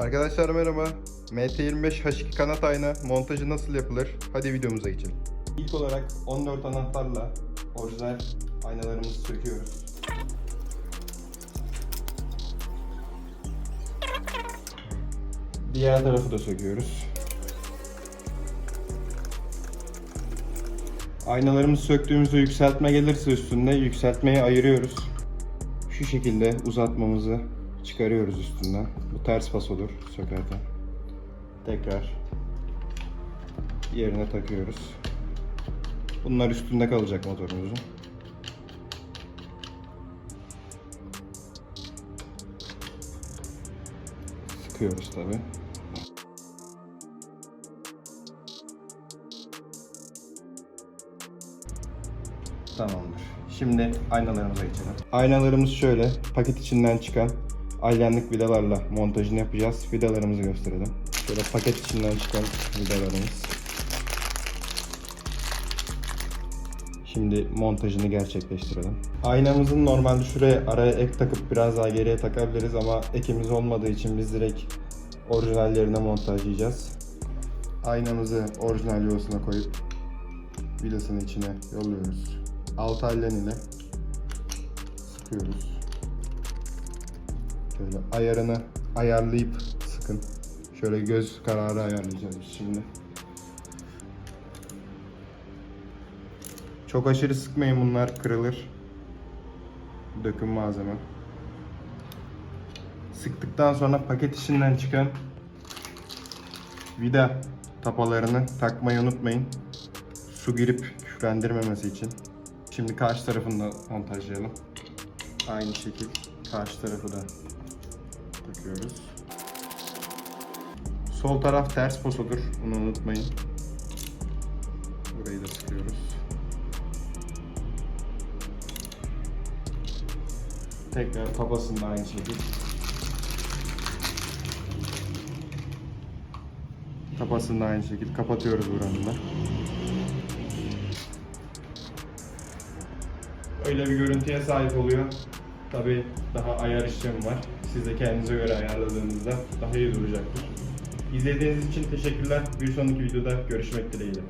Arkadaşlar merhaba. MT25 H2 kanat ayna montajı nasıl yapılır? Hadi videomuza geçelim. İlk olarak 14 anahtarla orijinal aynalarımızı söküyoruz. Diğer tarafı da söküyoruz. Aynalarımızı söktüğümüzde yükseltme gelirse üstünde yükseltmeyi ayırıyoruz. Şu şekilde uzatmamızı çıkarıyoruz üstünden. Bu ters pas olur sökerken. Tekrar yerine takıyoruz. Bunlar üstünde kalacak motorumuzun. Sıkıyoruz tabi. Tamamdır. Şimdi aynalarımıza geçelim. Aynalarımız şöyle. Paket içinden çıkan alyanlık vidalarla montajını yapacağız. Vidalarımızı gösterelim. Şöyle paket içinden çıkan vidalarımız. Şimdi montajını gerçekleştirelim. Aynamızın normalde şuraya araya ek takıp biraz daha geriye takabiliriz ama ekimiz olmadığı için biz direkt orijinal yerine montajlayacağız. Aynamızı orijinal yuvasına koyup vidasını içine yolluyoruz. Alt allen ile sıkıyoruz. Şöyle ayarını ayarlayıp sıkın. Şöyle göz kararı ayarlayacağız şimdi. Çok aşırı sıkmayın bunlar kırılır. Döküm malzeme. Sıktıktan sonra paket içinden çıkan vida tapalarını takmayı unutmayın. Su girip küflendirmemesi için. Şimdi karşı tarafını da montajlayalım. Aynı şekil karşı tarafı da takıyoruz. Sol taraf ters posodur. Bunu unutmayın. Burayı da sıkıyoruz. Tekrar kafasında aynı şekil. Kafasında aynı şekil. Kapatıyoruz buranın da. Öyle bir görüntüye sahip oluyor. Tabi daha ayar işlemi var. Siz de kendinize göre ayarladığınızda daha iyi duracaktır. İzlediğiniz için teşekkürler. Bir sonraki videoda görüşmek dileğiyle.